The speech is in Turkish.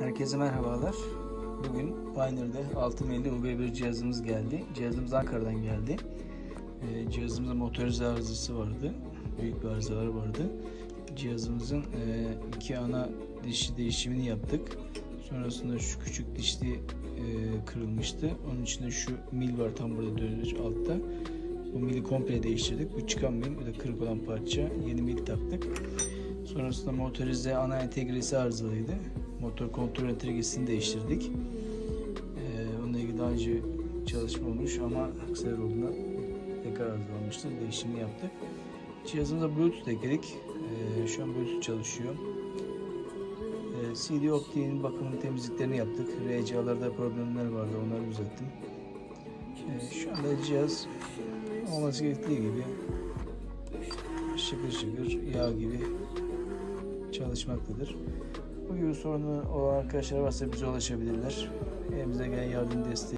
Herkese merhabalar. Bugün Pioneer'de 6050 UB1 cihazımız geldi. Cihazımız Ankara'dan geldi. Ee, cihazımızda motorize arızası vardı. Büyük bir arızalar vardı. Cihazımızın e, iki ana dişi değişimini yaptık. Sonrasında şu küçük dişli e, kırılmıştı. Onun içinde şu mil var tam burada dönüş altta. Bu mili komple değiştirdik. Bu çıkan mil, bu da kırık olan parça. Yeni mil taktık. Sonrasında motorize ana entegresi arızalıydı. Motor kontrol entegresini değiştirdik. Ee, onunla ilgili daha önce çalışma olmuş ama kısa olduğunda tekrar arızalanmıştı. Değişimi yaptık. Cihazımıza Bluetooth ekledik. Ee, şu an Bluetooth çalışıyor. Ee, CD optiğin bakımını temizliklerini yaptık. RCA'larda problemler vardı. Onları düzelttim. Ee, şu anda cihaz olması gerektiği gibi şıkır şıkır yağ gibi çalışmaktadır. Bu gibi sorunu olan arkadaşlar varsa bize ulaşabilirler. Elimize gelen yardım desteği